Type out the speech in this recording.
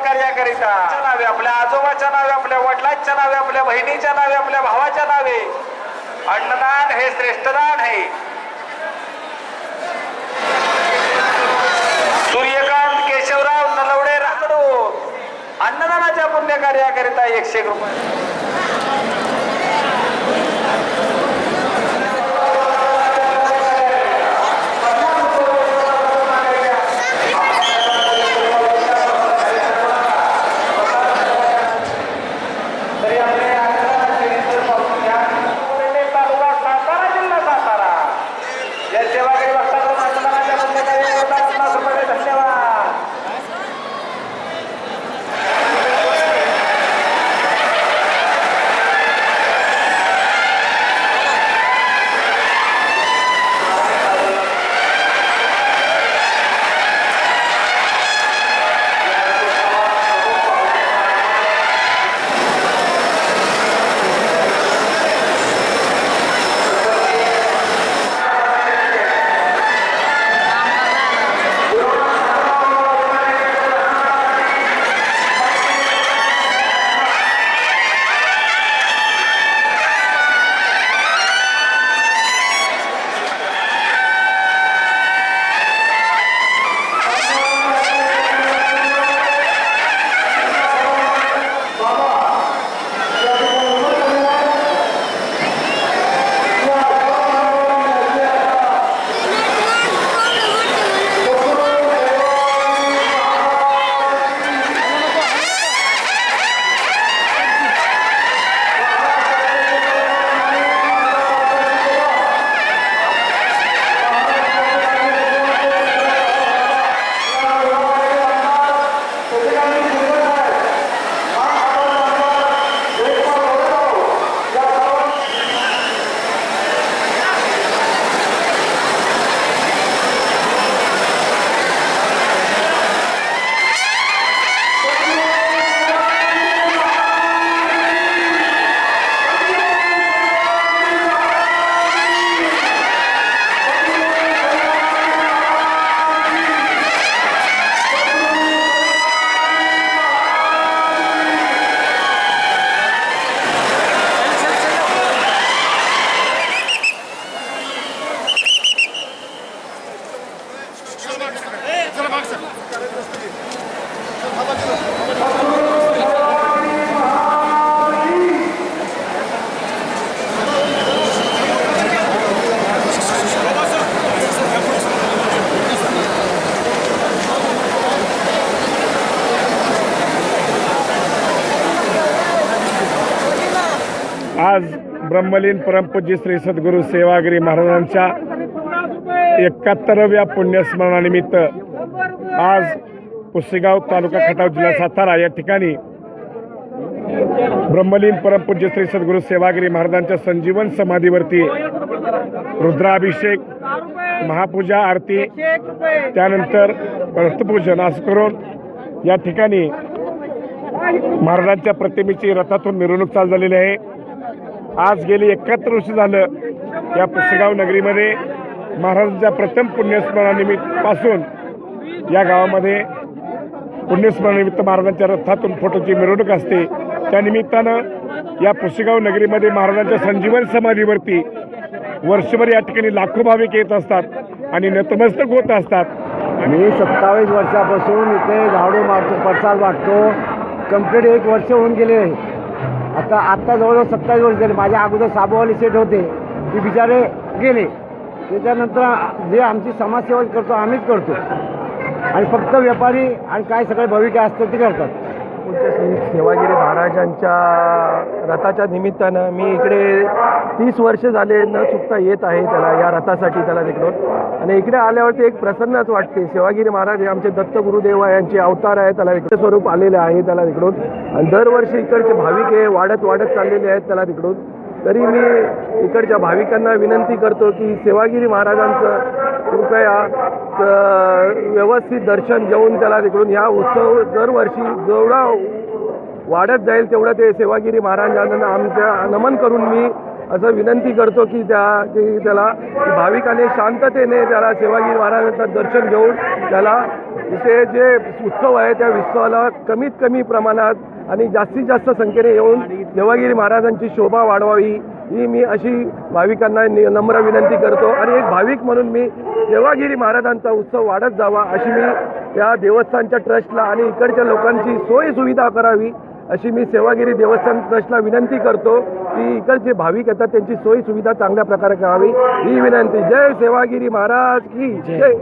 कार्याकरिता. नावे आपल्या आजोबाच्या नावे आपल्या वडिलांच्या नावे आपल्या बहिणीच्या नावे आपल्या भावाच्या नावे. अन्नदान हे श्रेष्ठदान आहे. सूर्यकांत केशवराव नलवडे राहतो. अन्नदानाच्या पुण्य कार्याकरिता एकशे रुपये. आज ब्रह्मलीन परमपूज्य श्री सद्गुरू सेवागिरी महाराजांच्या एकाहत्तराव्या पुण्यस्मरणानिमित्त आज पुसेगाव तालुका खटाव जिल्हा सातारा या ठिकाणी ब्रह्मलीन परमपूज्य श्री सद्गुरू सेवागिरी महाराजांच्या संजीवन समाधीवरती रुद्राभिषेक महापूजा आरती त्यानंतर रथपूजन असं करून या ठिकाणी महाराजांच्या प्रतिमेची रथातून मिरवणूक चालू झालेली आहे. आज गेली एकाहत्तर वर्ष झालं या पुसेगाव नगरीमध्ये महाराजांच्या प्रथम पुण्यस्मरणानिमित्त पासून या गावामध्ये पुण्यस्मरणानिमित्त महाराजांच्या रथातून फोटोची मिरवणूक असते. त्या निमित्तानं या पुसेगाव नगरीमध्ये महाराजांच्या संजीवन समाधीवरती वर्षभर या ठिकाणी लाखो भाविक येत असतात आणि नतमस्तक होत असतात. मी सत्तावीस वर्षापासून इथे झाडू मारतो प्रसाद वाटतो. कंप्लीट एक वर्ष होऊन गेले. आता आत्ता जवळजवळ सत्तावीस वर्ष झाले. माझ्या अगोदर साबूवाले सेट होते. ते बिचारे गेले. त्याच्यानंतर जे आमची समाजसेवा करतो आम्हीच करतो. आणि फक्त व्यापारी आणि काय सगळे भविक असतात ते करतात. सेवागिरी महाराजांच्या रथाच्या निमित्तानं मी इकडे तीस वर्ष झाले न चुकता येत आहे त्याला या रथासाठी त्याला तिकडून. आणि इकडे आल्यावरती एक प्रसन्नच वाटते सेवागिरी महाराज हे आमचे दत्त गुरुदेव आहे, यांचे अवतार आहे त्याला इकडे स्वरूप आलेले आहे त्याला तिकडून. आणि दरवर्षी इकडचे भाविक हे वाढत वाढत चाललेले आहेत त्याला तिकडून. तरी मी इकडच्या भाविकांना विनंती करतो की सेवागिरी महाराजांचं कृपया व्यवस्थित दर्शन घेऊन त्याला तिकडून ह्या उत्सव दरवर्षी जेवढा वाढत जाईल तेवढं ते सेवागिरी महाराजांना आमच्या नमन करून मी असं विनंती करतो की त्या की त्याला भाविकाने शांततेने त्याला सेवागिरी महाराजांचं दर्शन घेऊन त्याला इथे जे उत्सव आहे त्या उत्सवाला कमीत कमी प्रमाणात आणि जास्तीत जास्त संख्येने येऊन सेवागिरी महाराजांची शोभा वाढवावी ही मी अशी भाविकांना नम्र विनंती करतो. आणि एक भाविक म्हणून मी सेवागिरी महाराजांचा उत्सव वाढत जावा अशी मी त्या देवस्थानच्या ट्रस्टला आणि इकडच्या लोकांची सोयी सुविधा करावी अशी मी सेवागिरी देवस्थान ट्रस्टला विनंती करतो की इकडचे भाविक येतात त्यांची सोयी सुविधा चांगल्या प्रकारे करावी. ही विनंती. जय सेवागिरी महाराज की जय.